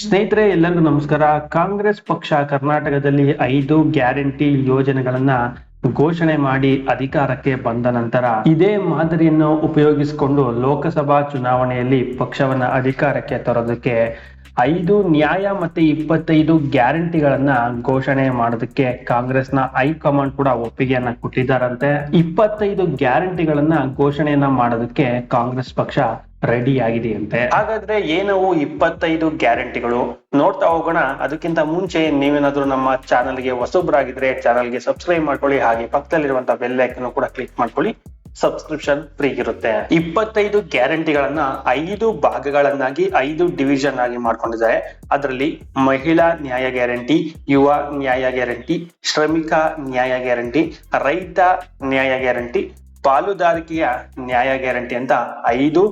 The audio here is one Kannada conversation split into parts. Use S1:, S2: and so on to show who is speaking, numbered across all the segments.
S1: ಸ್ನೇಹಿತರೆ, ಎಲ್ಲರಿಗೂ ನಮಸ್ಕಾರ. ಕಾಂಗ್ರೆಸ್ ಪಕ್ಷ ಕರ್ನಾಟಕದಲ್ಲಿ ಐದು ಗ್ಯಾರಂಟಿ ಯೋಜನೆಗಳನ್ನ ಘೋಷಣೆ ಮಾಡಿ ಅಧಿಕಾರಕ್ಕೆ ಬಂದ ನಂತರ ಇದೇ ಮಾದರಿಯನ್ನು ಉಪಯೋಗಿಸಿಕೊಂಡು ಲೋಕಸಭಾ ಚುನಾವಣೆಯಲ್ಲಿ ಪಕ್ಷವನ್ನ ಅಧಿಕಾರಕ್ಕೆ ತರೋದಕ್ಕೆ ಐದು ನ್ಯಾಯ ಮತ್ತೆ ಇಪ್ಪತ್ತೈದು ಗ್ಯಾರಂಟಿಗಳನ್ನ ಘೋಷಣೆ ಮಾಡೋದಕ್ಕೆ ಕಾಂಗ್ರೆಸ್ನ ಹೈಕಮಾಂಡ್ ಕೂಡ ಒಪ್ಪಿಗೆಯನ್ನ ಕೊಟ್ಟಿದ್ದಾರಂತೆ. ಇಪ್ಪತ್ತೈದು ಗ್ಯಾರಂಟಿಗಳನ್ನ ಘೋಷಣೆಯನ್ನ ಮಾಡೋದಕ್ಕೆ ಕಾಂಗ್ರೆಸ್ ಪಕ್ಷ ರೆಡಿ ಆಗಿದೆಯಂತೆ. ಹಾಗಾದ್ರೆ ಏನವು ಇಪ್ಪತ್ತೈದು ಗ್ಯಾರಂಟಿಗಳು? ನೋಡ್ತಾ ಹೋಗೋಣ. ಅದಕ್ಕಿಂತ ಮುಂಚೆ ನೀವೇನಾದ್ರೂ ನಮ್ಮ ಚಾನಲ್ಗೆ ಹೊಸಬ್ರಾಗಿದ್ರೆ ಚಾನಲ್ಗೆ ಸಬ್ಸ್ಕ್ರೈಬ್ ಮಾಡ್ಕೊಳ್ಳಿ. ಹಾಗೆ ಪಕ್ಕದಲ್ಲಿರುವಂತಹ ಬೆಲ್ ಐಕನ್ ಕೂಡ ಕ್ಲಿಕ್ ಮಾಡ್ಕೊಳ್ಳಿ. ಸಬ್ಸ್ಕ್ರಿಪ್ಷನ್ ಫ್ರೀ ಇರುತ್ತೆ. ಇಪ್ಪತ್ತೈದು ಗ್ಯಾರಂಟಿಗಳನ್ನ ಐದು ಭಾಗಗಳನ್ನಾಗಿ, ಐದು ಡಿವಿಷನ್ ಆಗಿ ಮಾಡ್ಕೊಂಡಿದ್ದಾರೆ. ಅದರಲ್ಲಿ ಮಹಿಳಾ ನ್ಯಾಯ ಗ್ಯಾರಂಟಿ, ಯುವ ನ್ಯಾಯ ಗ್ಯಾರಂಟಿ, ಶ್ರಮಿಕ ನ್ಯಾಯ ಗ್ಯಾರಂಟಿ, ರೈತ ನ್ಯಾಯ ಗ್ಯಾರಂಟಿ, ಪಾಲುದಾರಿಕೆಯ ನ್ಯಾಯ ಗ್ಯಾರಂಟಿ ಅಂತ ಐದು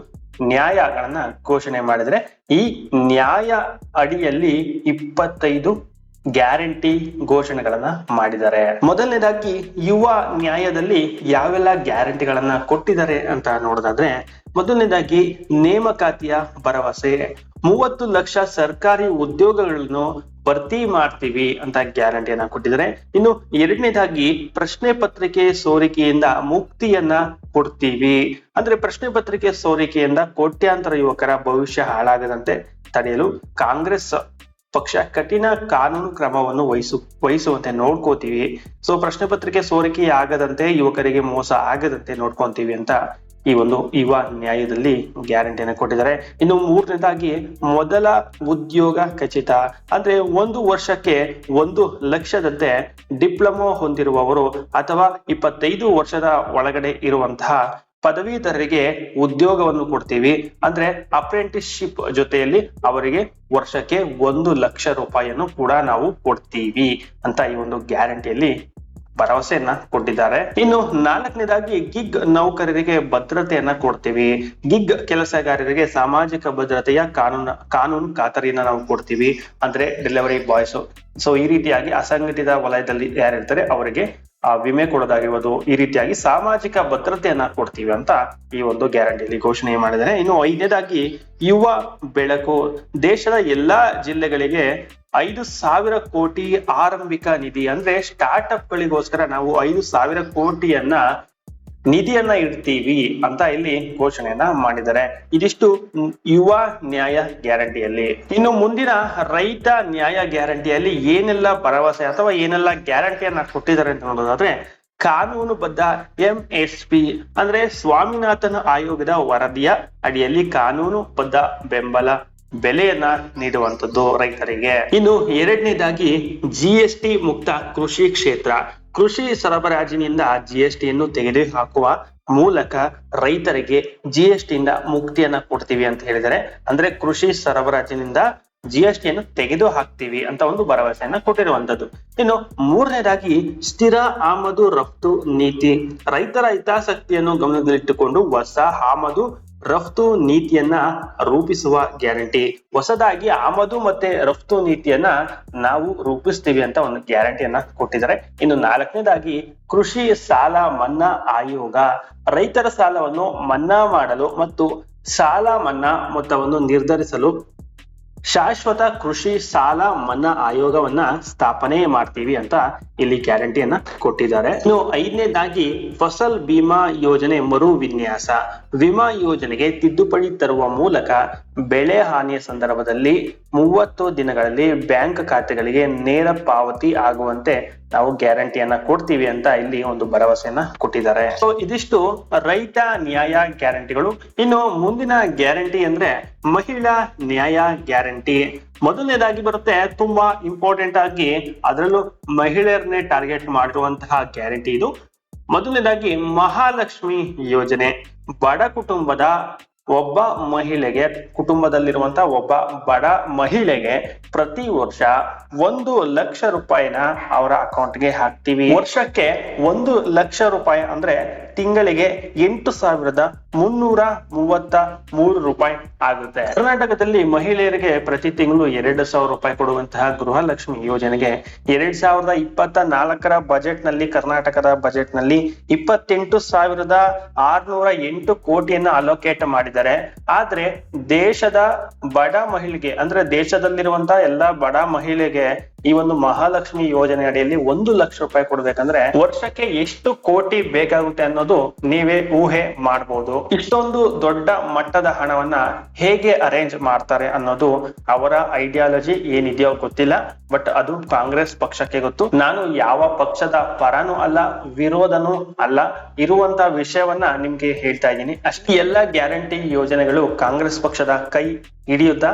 S1: ನ್ಯಾಯಗಳನ್ನ ಘೋಷಣೆ ಮಾಡಿದ್ರೆ ಈ ನ್ಯಾಯ ಅಡಿಯಲ್ಲಿ ಇಪ್ಪತ್ತೈದು ಗ್ಯಾರಂಟಿ ಘೋಷಣೆಗಳನ್ನ ಮಾಡಿದ್ದಾರೆ. ಮೊದಲನೇದಾಗಿ ಯುವ ನ್ಯಾಯದಲ್ಲಿ ಯಾವೆಲ್ಲ ಗ್ಯಾರಂಟಿಗಳನ್ನ ಕೊಟ್ಟಿದ್ದಾರೆ ಅಂತ ನೋಡೋದಾದ್ರೆ, ಮೊದಲನೇದಾಗಿ ನೇಮಕಾತಿಯ ಭರವಸೆ, ಮೂವತ್ತು ಲಕ್ಷ ಸರ್ಕಾರಿ ಉದ್ಯೋಗಗಳನ್ನು ಭರ್ತಿ ಮಾಡ್ತೀವಿ ಅಂತ ಗ್ಯಾರಂಟಿಯನ್ನ ಕೊಟ್ಟಿದ್ದಾರೆ. ಇನ್ನು ಎರಡನೇದಾಗಿ ಪ್ರಶ್ನೆ ಪತ್ರಿಕೆ ಸೋರಿಕೆಯಿಂದ ಮುಕ್ತಿಯನ್ನ ಕೊಡ್ತೀವಿ. ಅಂದ್ರೆ ಪ್ರಶ್ನೆ ಪತ್ರಿಕೆ ಸೋರಿಕೆಯಿಂದ ಕೋಟ್ಯಾಂತರ ಯುವಕರ ಭವಿಷ್ಯ ಹಾಳಾಗದಂತೆ ತಡೆಯಲು ಕಾಂಗ್ರೆಸ್ ಪಕ್ಷ ಕಠಿಣ ಕಾನೂನು ಕ್ರಮವನ್ನು ವಹಿಸು, ವಹಿಸುವಂತೆ ನೋಡ್ಕೋತೀವಿ. ಸೊ ಪ್ರಶ್ನೆ ಪತ್ರಿಕೆ ಸೋರಿಕೆ ಆಗದಂತೆ ಯುವಕರಿಗೆ ಮೋಸ ಆಗದಂತೆ ನೋಡ್ಕೊಂತೀವಿ ಅಂತ ಈ ಒಂದು ಯುವ ನ್ಯಾಯದಲ್ಲಿ ಗ್ಯಾರಂಟಿಯನ್ನು ಕೊಟ್ಟಿದ್ದಾರೆ. ಇನ್ನು ಮೂರನೇದಾಗಿ ಮೊದಲ ಉದ್ಯೋಗ ಖಚಿತ. ಅಂದ್ರೆ ಒಂದು ವರ್ಷಕ್ಕೆ ಒಂದು ಲಕ್ಷದಂತೆ ಡಿಪ್ಲೊಮೊ ಹೊಂದಿರುವವರು ಅಥವಾ ಇಪ್ಪತ್ತೈದು ವರ್ಷದ ಒಳಗಡೆ ಇರುವಂತಹ ಪದವೀಧರರಿಗೆ ಉದ್ಯೋಗವನ್ನು ಕೊಡ್ತೀವಿ. ಅಂದ್ರೆ ಅಪ್ರೆಂಟಿಸ್ಶಿಪ್ ಜೊತೆಯಲ್ಲಿ ಅವರಿಗೆ ವರ್ಷಕ್ಕೆ ಒಂದು ಲಕ್ಷ ರೂಪಾಯಿಯನ್ನು ಕೂಡ ನಾವು ಕೊಡ್ತೀವಿ ಅಂತ ಈ ಒಂದು ಗ್ಯಾರಂಟಿಯಲ್ಲಿ ಭರವಸೆಯನ್ನ ಕೊಟ್ಟಿದ್ದಾರೆ. ಇನ್ನು ನಾಲ್ಕನೇದಾಗಿ ಗಿಗ್ ನೌಕರರಿಗೆ ಭದ್ರತೆಯನ್ನ ಕೊಡ್ತೀವಿ. ಗಿಗ್ ಕೆಲಸಗಾರರಿಗೆ ಸಾಮಾಜಿಕ ಭದ್ರತೆಯ ಕಾನೂನು ಕಾನೂನು ಖಾತರಿಯನ್ನ ನಾವು ಕೊಡ್ತೀವಿ. ಅಂದ್ರೆ ಡೆಲಿವರಿ ಬಾಯ್ಸ್ ಸೊ ಈ ರೀತಿಯಾಗಿ ಅಸಂಘಟಿತ ವಲಯದಲ್ಲಿ ಯಾರಿರ್ತಾರೆ, ಅವರಿಗೆ ವಿಮೆ ಕೊಡೋದಾಗಿರ್ಬೋದು, ಈ ರೀತಿಯಾಗಿ ಸಾಮಾಜಿಕ ಭದ್ರತೆಯನ್ನ ಕೊಡ್ತೀವಿ ಅಂತ ಈ ಒಂದು ಗ್ಯಾರಂಟಿಯಲ್ಲಿ ಘೋಷಣೆ ಮಾಡಿದ್ದಾರೆ. ಇನ್ನು ಐದನೇದಾಗಿ, ಯುವ ಬೆಳಕು. ದೇಶದ ಎಲ್ಲಾ ಜಿಲ್ಲೆಗಳಿಗೆ ಐದು ಸಾವಿರ ಕೋಟಿ ಆರಂಭಿಕ ನಿಧಿ ಅಂದ್ರೆ ಸ್ಟಾರ್ಟ್ಅಪ್ ಗಳಿಗೋಸ್ಕರ ನಾವು ಐದು ಸಾವಿರ ಕೋಟಿಯನ್ನ ನಿಧಿಯನ್ನ ಇಡ್ತೀವಿ ಅಂತ ಇಲ್ಲಿ ಘೋಷಣೆಯನ್ನ ಮಾಡಿದ್ದಾರೆ. ಇದಿಷ್ಟು ಯುವ ನ್ಯಾಯ ಗ್ಯಾರಂಟಿಯಲ್ಲಿ. ಇನ್ನು ಮುಂದಿನ ರೈತ ನ್ಯಾಯ ಗ್ಯಾರಂಟಿಯಲ್ಲಿ ಏನೆಲ್ಲ ಭರವಸೆ ಅಥವಾ ಏನೆಲ್ಲ ಗ್ಯಾರಂಟಿಯನ್ನ ಕೊಟ್ಟಿದ್ದಾರೆ ಅಂತ ನೋಡೋದಾದ್ರೆ, ಕಾನೂನುಬದ್ಧ ಎಂ ಎಸ್ ಪಿ ಅಂದ್ರೆ ಸ್ವಾಮಿನಾಥನ್ ಆಯೋಗದ ವರದಿಯ ಅಡಿಯಲ್ಲಿ ಕಾನೂನುಬದ್ಧ ಬೆಂಬಲ ಬೆಲೆಯನ್ನ ನೀಡುವಂತದ್ದು ರೈತರಿಗೆ. ಇನ್ನು ಎರಡನೇದಾಗಿ ಜಿ ಟಿ ಮುಕ್ತ ಕೃಷಿ ಕ್ಷೇತ್ರ. ಕೃಷಿ ಸರಬರಾಜಿನಿಂದ ಜಿ ಎಸ್ ಟಿಯನ್ನು ತೆಗೆದು ಹಾಕುವ ಮೂಲಕ ರೈತರಿಗೆ ಜಿ ಎಸ್ ಟಿಯಿಂದ ಮುಕ್ತಿಯನ್ನ ಕೊಡ್ತೀವಿ ಅಂತ ಹೇಳಿದರೆ ಅಂದ್ರೆ ಕೃಷಿ ಸರಬರಾಜಿನಿಂದ ಜಿ ಎಸ್ ಟಿಯನ್ನು ತೆಗೆದು ಹಾಕ್ತೀವಿ ಅಂತ ಒಂದು ಭರವಸೆಯನ್ನ ಕೊಟ್ಟಿರುವಂತದ್ದು ಇನ್ನು ಮೂರನೇದಾಗಿ ಸ್ಥಿರ ಆಮದು ರಫ್ತು ನೀತಿ. ರೈತರ ಹಿತಾಸಕ್ತಿಯನ್ನು ಗಮನದಲ್ಲಿಟ್ಟುಕೊಂಡು ಹೊಸ ಆಮದು ರಫ್ತು ನೀತಿಯನ್ನ ರೂಪಿಸುವ ಗ್ಯಾರಂಟಿ. ಹೊಸದಾಗಿ ಆಮದು ಮತ್ತೆ ರಫ್ತು ನೀತಿಯನ್ನ ನಾವು ರೂಪಿಸ್ತೀವಿ ಅಂತ ಒಂದು ಗ್ಯಾರಂಟಿಯನ್ನ ಕೊಟ್ಟಿದ್ದಾರೆ. ಇನ್ನು ನಾಲ್ಕನೇದಾಗಿ ಕೃಷಿ ಸಾಲ ಮನ್ನಾ ಆಯೋಗ. ರೈತರ ಸಾಲವನ್ನು ಮನ್ನಾ ಮಾಡಲು ಮತ್ತು ಸಾಲ ಮನ್ನಾ ಮೊತ್ತವನ್ನು ನಿರ್ಧರಿಸಲು ಶಾಶ್ವತ ಕೃಷಿ ಸಾಲ ಮನ್ನಾ ಆಯೋಗವನ್ನ ಸ್ಥಾಪನೆ ಮಾಡ್ತೀವಿ ಅಂತ ಇಲ್ಲಿ ಗ್ಯಾರಂಟಿಯನ್ನ ಕೊಟ್ಟಿದ್ದಾರೆ. ಇನ್ನು ಐದನೇದಾಗಿ ಫಸಲ್ ಬಿಮಾ ಯೋಜನೆ ಮರು ವಿನ್ಯಾಸ. ವಿಮಾ ಯೋಜನೆಗೆ ತಿದ್ದುಪಡಿ ತರುವ ಮೂಲಕ ಬೆಳೆ ಹಾನಿಯ ಸಂದರ್ಭದಲ್ಲಿ ಮೂವತ್ತು ದಿನಗಳಲ್ಲಿ ಬ್ಯಾಂಕ್ ಖಾತೆಗಳಿಗೆ ನೇರ ಪಾವತಿ ಆಗುವಂತೆ ನಾವು ಗ್ಯಾರಂಟಿಯನ್ನ ಕೊಡ್ತೀವಿ ಅಂತ ಇಲ್ಲಿ ಒಂದು ಭರವಸೆಯನ್ನ ಕೊಟ್ಟಿದ್ದಾರೆ. ಸೊ ಇದಿಷ್ಟು ರೈತ ನ್ಯಾಯ ಗ್ಯಾರಂಟಿಗಳು. ಇನ್ನು ಮುಂದಿನ ಗ್ಯಾರಂಟಿ ಅಂದ್ರೆ ಮಹಿಳಾ ನ್ಯಾಯ ಗ್ಯಾರಂಟಿ. ಮೊದಲನೇದಾಗಿ ಬರುತ್ತೆ ತುಂಬಾ ಇಂಪಾರ್ಟೆಂಟ್ ಆಗಿ ಅದರಲ್ಲೂ ಮಹಿಳೆಯರನ್ನೇ ಟಾರ್ಗೆಟ್ ಮಾಡಿರುವಂತಹ ಗ್ಯಾರಂಟಿ ಇದು. ಮೊದಲನೇದಾಗಿ ಮಹಾಲಕ್ಷ್ಮಿ ಯೋಜನೆ. ಬಡ ಕುಟುಂಬದ ಒಬ್ಬ ಮಹಿಳೆಗೆ, ಕುಟುಂಬದಲ್ಲಿರುವಂತಹ ಒಬ್ಬ ಬಡ ಮಹಿಳೆಗೆ ಪ್ರತಿ ವರ್ಷ ಒಂದು ಲಕ್ಷ ರೂಪಾಯಿನ ಅವರ ಅಕೌಂಟ್ಗೆ ಹಾಕ್ತೀವಿ. ವರ್ಷಕ್ಕೆ ಒಂದು ಲಕ್ಷ ರೂಪಾಯಿ ಅಂದ್ರೆ ತಿಂಗಳಿಗೆ ಎಂಟು ಸಾವಿರದ ಮುನ್ನೂರ ಮೂವತ್ತ ಮೂರು ರೂಪಾಯಿ ಆಗುತ್ತೆ. ಕರ್ನಾಟಕದಲ್ಲಿ ಮಹಿಳೆಯರಿಗೆ ಪ್ರತಿ ತಿಂಗಳು ಎರಡು ಸಾವಿರ ರೂಪಾಯಿ ಕೊಡುವಂತಹ ಗೃಹಲಕ್ಷ್ಮಿ ಯೋಜನೆಗೆ ಎರಡ್ ಸಾವಿರದ ಇಪ್ಪತ್ತ ನಾಲ್ಕರ ಬಜೆಟ್ನಲ್ಲಿ ಕರ್ನಾಟಕದ ಬಜೆಟ್ನಲ್ಲಿ ಇಪ್ಪತ್ತೆಂಟು ಸಾವಿರದ ಆರ್ನೂರ ಎಂಟು ಕೋಟಿಯನ್ನು ಅಲೋಕೇಟ್ ಮಾಡಿದ್ದಾರೆ. ಕೊಟ್ಟಿದ್ದಾರೆ ಆದ್ರೆ ದೇಶದ ಬಡ ಮಹಿಳೆಗೆ ಅಂದ್ರೆ ದೇಶದಲ್ಲಿರುವಂತಹ ಎಲ್ಲಾ ಬಡ ಮಹಿಳೆಗೆ ಈ ಒಂದು ಮಹಾಲಕ್ಷ್ಮಿ ಯೋಜನೆ ಅಡಿಯಲ್ಲಿ ಒಂದು ಲಕ್ಷ ರೂಪಾಯಿ ಕೊಡ್ಬೇಕಂದ್ರೆ ವರ್ಷಕ್ಕೆ ಎಷ್ಟು ಕೋಟಿ ಬೇಕಾಗುತ್ತೆ ಅನ್ನೋದು ನೀವೇ ಊಹೆ ಮಾಡಬಹುದು ಇಷ್ಟೊಂದು ದೊಡ್ಡ ಮಟ್ಟದ ಹಣವನ್ನ ಹೇಗೆ ಅರೇಂಜ್ ಮಾಡ್ತಾರೆ ಅನ್ನೋದು ಅವರ ಐಡಿಯಾಲಜಿ ಏನಿದೆಯೋ ಗೊತ್ತಿಲ್ಲ ಬಟ್ ಅದು ಕಾಂಗ್ರೆಸ್ ಪಕ್ಷಕ್ಕೆ ಗೊತ್ತು. ನಾನು ಯಾವ ಪಕ್ಷದ ಪರನೂ ಅಲ್ಲ, ವಿರೋಧನೂ ಅಲ್ಲ, ಇರುವಂತ ವಿಷಯವನ್ನ ನಿಮ್ಗೆ ಹೇಳ್ತಾ ಇದ್ದೀನಿ. ಅಷ್ಟೇ ಎಲ್ಲ ಗ್ಯಾರಂಟಿ ಯೋಜನೆಗಳು ಕಾಂಗ್ರೆಸ್ ಪಕ್ಷದ ಕೈ ಹಿಡಿಯುತ್ತಾ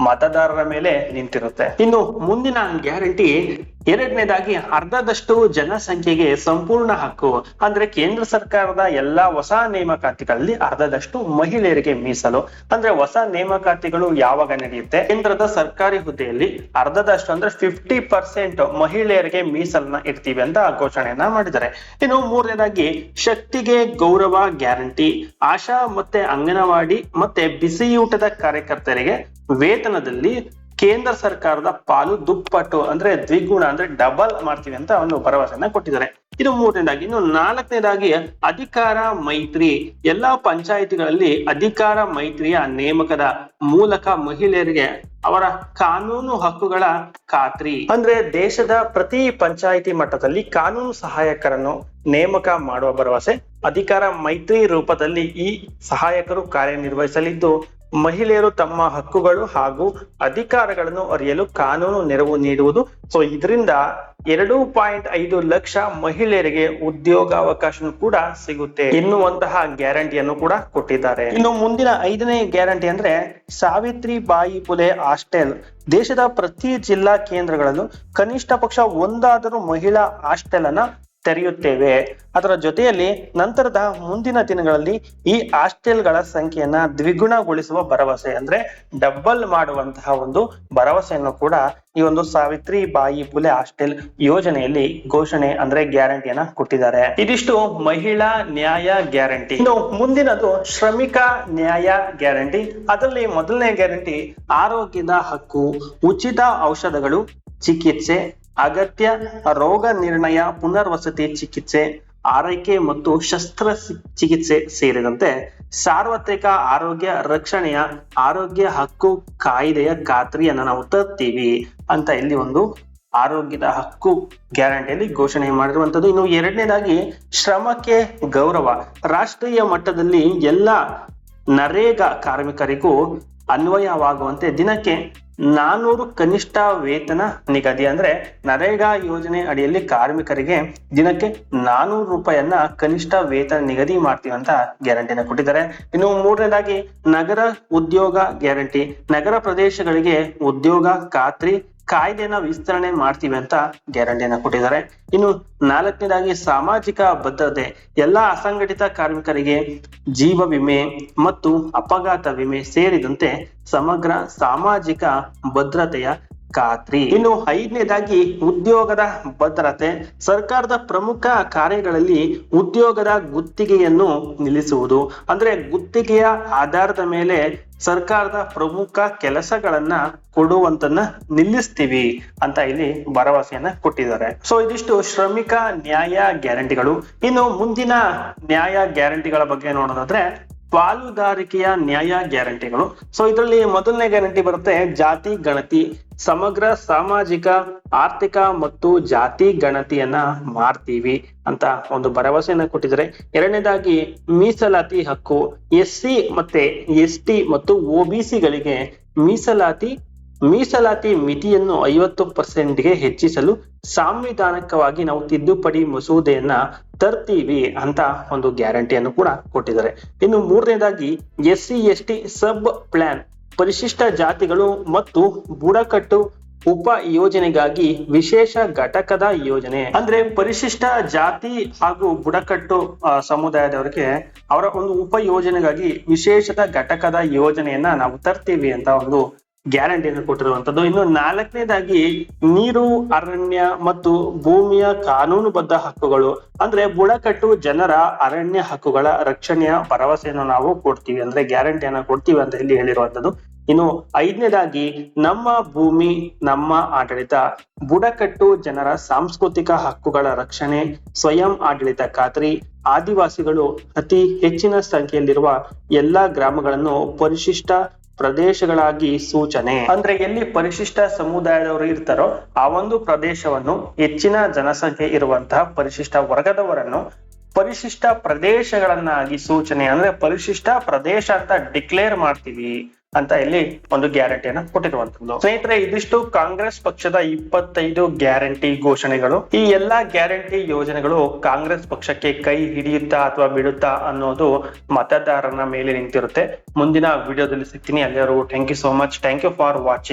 S1: ಮತದಾರರ ಮೇಲೆ ನಿಂತಿರುತ್ತೆ. ಇನ್ನು ಮುಂದಿನ ಗ್ಯಾರಂಟಿ ಎರಡನೇದಾಗಿ ಅರ್ಧದಷ್ಟು ಜನಸಂಖ್ಯೆಗೆ ಸಂಪೂರ್ಣ ಹಕ್ಕು. ಅಂದ್ರೆ ಕೇಂದ್ರ ಸರ್ಕಾರದ ಎಲ್ಲಾ ಹೊಸ ನೇಮಕಾತಿಗಳಲ್ಲಿ ಅರ್ಧದಷ್ಟು ಮಹಿಳೆಯರಿಗೆ ಮೀಸಲು. ಅಂದ್ರೆ ಹೊಸ ನೇಮಕಾತಿಗಳು ಯಾವಾಗ ನಡೆಯುತ್ತೆ? ಕೇಂದ್ರದ ಸರ್ಕಾರಿ ಹುದ್ದೆಯಲ್ಲಿ ಅರ್ಧದಷ್ಟು ಅಂದ್ರೆ ಫಿಫ್ಟಿ ಪರ್ಸೆಂಟ್ ಮಹಿಳೆಯರಿಗೆ ಮೀಸಲನ್ನ ಇಡ್ತೀವಿ ಅಂತ ಘೋಷಣೆಯನ್ನ ಮಾಡಿದ್ದಾರೆ. ಇನ್ನು ಮೂರನೇದಾಗಿ ಶಕ್ತಿಗೆ ಗೌರವ ಗ್ಯಾರಂಟಿ. ಆಶಾ ಮತ್ತೆ ಅಂಗನವಾಡಿ ಮತ್ತೆ ಬಿಸಿಯೂಟದ ಕಾರ್ಯಕರ್ತರಿಗೆ ವೇತನದಲ್ಲಿ ಕೇಂದ್ರ ಸರ್ಕಾರದ ಪಾಲು ದುಪ್ಪಟ್ಟು ಅಂದ್ರೆ ದ್ವಿಗುಣ ಅಂದ್ರೆ ಡಬಲ್ ಮಾಡ್ತೀವಿ ಅಂತ ಒಂದು ಭರವಸೆಯನ್ನ ಕೊಟ್ಟಿದ್ದಾರೆ. ಇದು ಮೂರನೇದಾಗಿ. ಇನ್ನು ನಾಲ್ಕನೇದಾಗಿ ಅಧಿಕಾರ ಮೈತ್ರಿ. ಎಲ್ಲಾ ಪಂಚಾಯಿತಿಗಳಲ್ಲಿ ಅಧಿಕಾರ ಮೈತ್ರಿಯ ನೇಮಕದ ಮೂಲಕ ಮಹಿಳೆಯರಿಗೆ ಅವರ ಕಾನೂನು ಹಕ್ಕುಗಳ ಖಾತ್ರಿ. ಅಂದ್ರೆ ದೇಶದ ಪ್ರತಿ ಪಂಚಾಯಿತಿ ಮಟ್ಟದಲ್ಲಿ ಕಾನೂನು ಸಹಾಯಕರನ್ನು ನೇಮಕ ಮಾಡುವ ಭರವಸೆ ಅಧಿಕಾರ ಮೈತ್ರಿ ರೂಪದಲ್ಲಿ ಈ ಸಹಾಯಕರು ಕಾರ್ಯನಿರ್ವಹಿಸಲಿದ್ದು ಮಹಿಳೆಯರು ತಮ್ಮ ಹಕ್ಕುಗಳು ಹಾಗೂ ಅಧಿಕಾರಗಳನ್ನು ಅರಿಯಲು ಕಾನೂನು ನೆರವು ನೀಡುವುದು. ಸೊ ಇದರಿಂದ ಎರಡು ಪಾಯಿಂಟ್ ಐದು ಲಕ್ಷ ಮಹಿಳೆಯರಿಗೆ ಉದ್ಯೋಗಾವಕಾಶ ಕೂಡ ಸಿಗುತ್ತೆ. ಎನ್ನುವಂತಹ ಗ್ಯಾರಂಟಿಯನ್ನು ಕೂಡ ಕೊಟ್ಟಿದ್ದಾರೆ. ಇನ್ನು ಮುಂದಿನ ಐದನೇ ಗ್ಯಾರಂಟಿ ಅಂದ್ರೆ ಸಾವಿತ್ರಿ ಬಾಯಿ ಪುಲೆ ಹಾಸ್ಟೆಲ್. ದೇಶದ ಪ್ರತಿ ಜಿಲ್ಲಾ ಕೇಂದ್ರಗಳಲ್ಲೂ ಕನಿಷ್ಠ ಪಕ್ಷ ಒಂದಾದರೂ ಮಹಿಳಾ ಹಾಸ್ಟೆಲ್ ಅನ್ನ ತೆರೆಯುತ್ತೇವೆ. ಅದರ ಜೊತೆಯಲ್ಲಿ ನಂತರದ ಮುಂದಿನ ದಿನಗಳಲ್ಲಿ ಈ ಹಾಸ್ಟೆಲ್ಗಳ ಸಂಖ್ಯೆಯನ್ನ ದ್ವಿಗುಣಗೊಳಿಸುವ ಭರವಸೆ ಅಂದ್ರೆ ಡಬಲ್ ಮಾಡುವಂತಹ ಒಂದು ಭರವಸೆಯನ್ನು ಕೂಡ ಈ ಒಂದು ಸಾವಿತ್ರಿ ಬಾಯಿ ಪುಲೆ ಹಾಸ್ಟೆಲ್ ಯೋಜನೆಯಲ್ಲಿ ಘೋಷಣೆ ಅಂದ್ರೆ ಗ್ಯಾರಂಟಿಯನ್ನ ಕೊಟ್ಟಿದ್ದಾರೆ. ಇದಿಷ್ಟು ಮಹಿಳಾ ನ್ಯಾಯ ಗ್ಯಾರಂಟಿ. ಇನ್ನು ಮುಂದಿನದು ಶ್ರಮಿಕ ನ್ಯಾಯ ಗ್ಯಾರಂಟಿ. ಅದರಲ್ಲಿ ಮೊದಲನೇ ಗ್ಯಾರಂಟಿ ಆರೋಗ್ಯದ ಹಕ್ಕು, ಉಚಿತ ಔಷಧಗಳು, ಚಿಕಿತ್ಸೆ ಅಗತ್ಯ ರೋಗ ನಿರ್ಣಯ, ಪುನರ್ವಸತಿ ಚಿಕಿತ್ಸೆ, ಆರೈಕೆ ಮತ್ತು ಶಸ್ತ್ರ ಚಿಕಿತ್ಸೆ ಸೇರಿದಂತೆ ಸಾರ್ವತ್ರಿಕ ಆರೋಗ್ಯ ರಕ್ಷಣೆಯ ಆರೋಗ್ಯ ಹಕ್ಕು ಕಾಯ್ದೆಯ ಖಾತ್ರಿಯನ್ನು ನಾವು ತರ್ತೀವಿ ಅಂತ ಇಲ್ಲಿ ಒಂದು ಆರೋಗ್ಯದ ಹಕ್ಕು ಗ್ಯಾರಂಟಿಯಲ್ಲಿ ಘೋಷಣೆ ಮಾಡಿರುವಂಥದ್ದು. ಇನ್ನು ಎರಡನೇದಾಗಿ ಶ್ರಮಕ್ಕೆ ಗೌರವ. ರಾಷ್ಟ್ರೀಯ ಮಟ್ಟದಲ್ಲಿ ಎಲ್ಲ ನರೇಗಾ ಕಾರ್ಮಿಕರಿಗೂ ಅನ್ವಯವಾಗುವಂತೆ ದಿನಕ್ಕೆ ನಾನೂರು ಕನಿಷ್ಠ ವೇತನ ನಿಗದಿ ಅಂದ್ರೆ ನರೇಗಾ ಯೋಜನೆ ಅಡಿಯಲ್ಲಿ ಕಾರ್ಮಿಕರಿಗೆ ದಿನಕ್ಕೆ ನಾನೂರು ರೂಪಾಯಿಯನ್ನ ಕನಿಷ್ಠ ವೇತನ ನಿಗದಿ ಮಾಡ್ತೀವಿ ಅಂತ ಗ್ಯಾರಂಟಿನ ಕೊಟ್ಟಿದ್ದಾರೆ. ಇನ್ನು ಮೂರನೇದಾಗಿ ನಗರ ಉದ್ಯೋಗ ಗ್ಯಾರಂಟಿ. ನಗರ ಪ್ರದೇಶಗಳಿಗೆ ಉದ್ಯೋಗ ಖಾತ್ರಿ ಕಾಯ್ದೆನ ವಿಸ್ತರಣೆ ಮಾಡ್ತೀವಿ ಅಂತ ಗ್ಯಾರಂಟಿಯನ್ನ ಕೊಟ್ಟಿದ್ದಾರೆ. ಇನ್ನು ನಾಲ್ಕನೇದಾಗಿ ಸಾಮಾಜಿಕ ಭದ್ರತೆ, ಎಲ್ಲಾ ಅಸಂಘಟಿತ ಕಾರ್ಮಿಕರಿಗೆ ಜೀವ ವಿಮೆ ಮತ್ತು ಅಪಘಾತ ವಿಮೆ ಸೇರಿದಂತೆ ಸಮಗ್ರ ಸಾಮಾಜಿಕ ಭದ್ರತೆಯ ಖಾತ್ರಿ. ಇನ್ನು ಐದನೇದಾಗಿ ಉದ್ಯೋಗದ ಭದ್ರತೆ, ಸರ್ಕಾರದ ಪ್ರಮುಖ ಕಾರ್ಯಗಳಲ್ಲಿ ಉದ್ಯೋಗದ ಗುತ್ತಿಗೆಯನ್ನು ನಿಲ್ಲಿಸುವುದು. ಅಂದ್ರೆ ಗುತ್ತಿಗೆಯ ಆಧಾರದ ಮೇಲೆ ಸರ್ಕಾರದ ಪ್ರಮುಖ ಕೆಲಸಗಳನ್ನ ಕೊಡುವಂತನ್ನ ನಿಲ್ಲಿಸ್ತೀವಿ ಅಂತ ಇಲ್ಲಿ ಭರವಸೆಯನ್ನ ಕೊಟ್ಟಿದ್ದಾರೆ. ಸೊ ಇದಿಷ್ಟು ಶ್ರಮಿಕ ನ್ಯಾಯ ಗ್ಯಾರಂಟಿಗಳು. ಇನ್ನು ಮುಂದಿನ ನ್ಯಾಯ ಗ್ಯಾರಂಟಿಗಳ ಬಗ್ಗೆ ನೋಡೋದಾದ್ರೆ ಪಾಲುದಾರಿಕೆಯ ನ್ಯಾಯ ಗ್ಯಾರಂಟಿಗಳು. ಸೊ ಇದರಲ್ಲಿ ಮೊದಲನೇ ಗ್ಯಾರಂಟಿ ಬರುತ್ತೆ ಜಾತಿ ಗಣತಿ. ಸಮಗ್ರ ಸಾಮಾಜಿಕ, ಆರ್ಥಿಕ ಮತ್ತು ಜಾತಿ ಗಣತಿಯನ್ನ ಮಾಡ್ತೀವಿ ಅಂತ ಒಂದು ಭರವಸೆಯನ್ನ ಕೊಟ್ಟಿದ್ದಾರೆ. ಎರಡನೇದಾಗಿ ಮೀಸಲಾತಿ ಹಕ್ಕು. ಎಸ್ ಸಿ ಮತ್ತೆ ಎಸ್ ಟಿ ಮತ್ತು ಒ ಬಿ ಮೀಸಲಾತಿ ಮೀಸಲಾತಿ ಮಿತಿಯನ್ನು ಐವತ್ತು ಪರ್ಸೆಂಟ್ಗೆ ಹೆಚ್ಚಿಸಲು ಸಾಂವಿಧಾನಿಕವಾಗಿ ನಾವು ತಿದ್ದುಪಡಿ ಮಸೂದೆಯನ್ನ ತರ್ತೀವಿ ಅಂತ ಒಂದು ಗ್ಯಾರಂಟಿಯನ್ನು ಕೂಡ ಕೊಟ್ಟಿದ್ದಾರೆ. ಇನ್ನು ಮೂರನೇದಾಗಿ S C S T sub plan ಪರಿಶಿಷ್ಟ ಜಾತಿಗಳು ಮತ್ತು ಬುಡಕಟ್ಟು ಉಪ ಯೋಜನೆಗಾಗಿ ವಿಶೇಷ ಘಟಕದ ಯೋಜನೆ. ಅಂದ್ರೆ ಪರಿಶಿಷ್ಟ ಜಾತಿ ಹಾಗೂ ಬುಡಕಟ್ಟು ಸಮುದಾಯದವರಿಗೆ ಅವರ ಒಂದು ಉಪ ಯೋಜನೆಗಾಗಿ ವಿಶೇಷದ ಘಟಕದ ಯೋಜನೆಯನ್ನ ನಾವು ತರ್ತೀವಿ ಅಂತ ಒಂದು ಗ್ಯಾರಂಟಿಯನ್ನು ಕೊಟ್ಟಿರುವಂತದ್ದು. ಇನ್ನು ನಾಲ್ಕನೇದಾಗಿ ನೀರು, ಅರಣ್ಯ ಮತ್ತು ಭೂಮಿಯ ಕಾನೂನುಬದ್ಧ ಹಕ್ಕುಗಳು. ಅಂದ್ರೆ ಬುಡಕಟ್ಟು ಜನರ ಅರಣ್ಯ ಹಕ್ಕುಗಳ ರಕ್ಷಣೆಯ ಭರವಸೆಯನ್ನು ನಾವು ಕೊಡ್ತೀವಿ. ಅಂದ್ರೆ ಗ್ಯಾರಂಟಿಯನ್ನ ಕೊಡ್ತೀವಿ ಅಂತ ಇಲ್ಲಿ ಹೇಳಿರುವಂತದ್ದು. ಇನ್ನು ಐದನೇದಾಗಿ ನಮ್ಮ ಭೂಮಿ, ನಮ್ಮ ಆಡಳಿತ, ಬುಡಕಟ್ಟು ಜನರ ಸಾಂಸ್ಕೃತಿಕ ಹಕ್ಕುಗಳ ರಕ್ಷಣೆ, ಸ್ವಯಂ ಆಡಳಿತ ಖಾತ್ರಿ, ಆದಿವಾಸಿಗಳು ಅತಿ ಹೆಚ್ಚಿನ ಸಂಖ್ಯೆಯಲ್ಲಿರುವ ಎಲ್ಲಾ ಗ್ರಾಮಗಳನ್ನು ಪರಿಶಿಷ್ಟ ಪ್ರದೇಶಗಳಾಗಿ ಸೂಚನೆ. ಅಂದ್ರೆ ಎಲ್ಲಿ ಪರಿಶಿಷ್ಟ ಸಮುದಾಯದವರು ಇರ್ತಾರೋ ಆ ಒಂದು ಪ್ರದೇಶವನ್ನು ಹೆಚ್ಚಿನ ಜನಸಂಖ್ಯೆ ಇರುವಂತಹ ಪರಿಶಿಷ್ಟ ವರ್ಗದವರನ್ನು ಪರಿಶಿಷ್ಟ ಪ್ರದೇಶಗಳನ್ನಾಗಿ ಸೂಚನೆ ಅಂದ್ರೆ ಪರಿಶಿಷ್ಟ ಪ್ರದೇಶ ಅಂತ ಡಿಕ್ಲೇರ್ ಮಾಡ್ತೀವಿ. ಅಂತ ಇಲ್ಲಿ ಒಂದು ಗ್ಯಾರಂಟಿಯನ್ನ ಕೊಟ್ಟಿರುವಂತದ್ದು. ಸ್ನೇಹಿತರೆ, ಇದಿಷ್ಟು ಕಾಂಗ್ರೆಸ್ ಪಕ್ಷದ ಇಪ್ಪತ್ತೈದು ಗ್ಯಾರಂಟಿ ಘೋಷಣೆಗಳು. ಈ ಎಲ್ಲಾ ಗ್ಯಾರಂಟಿ ಯೋಜನೆಗಳು ಕಾಂಗ್ರೆಸ್ ಪಕ್ಷಕ್ಕೆ ಕೈ ಹಿಡಿಯುತ್ತಾ ಅಥವಾ ಬಿಡುತ್ತಾ ಅನ್ನೋದು ಮತದಾರನ ಮೇಲೆ ನಿಂತಿರುತ್ತೆ. ಮುಂದಿನ ವಿಡಿಯೋದಲ್ಲಿ ಸಿಗ್ತೀನಿ. ಅಲ್ಲಿಯವರೆಗೂ thank you so much thank you for watching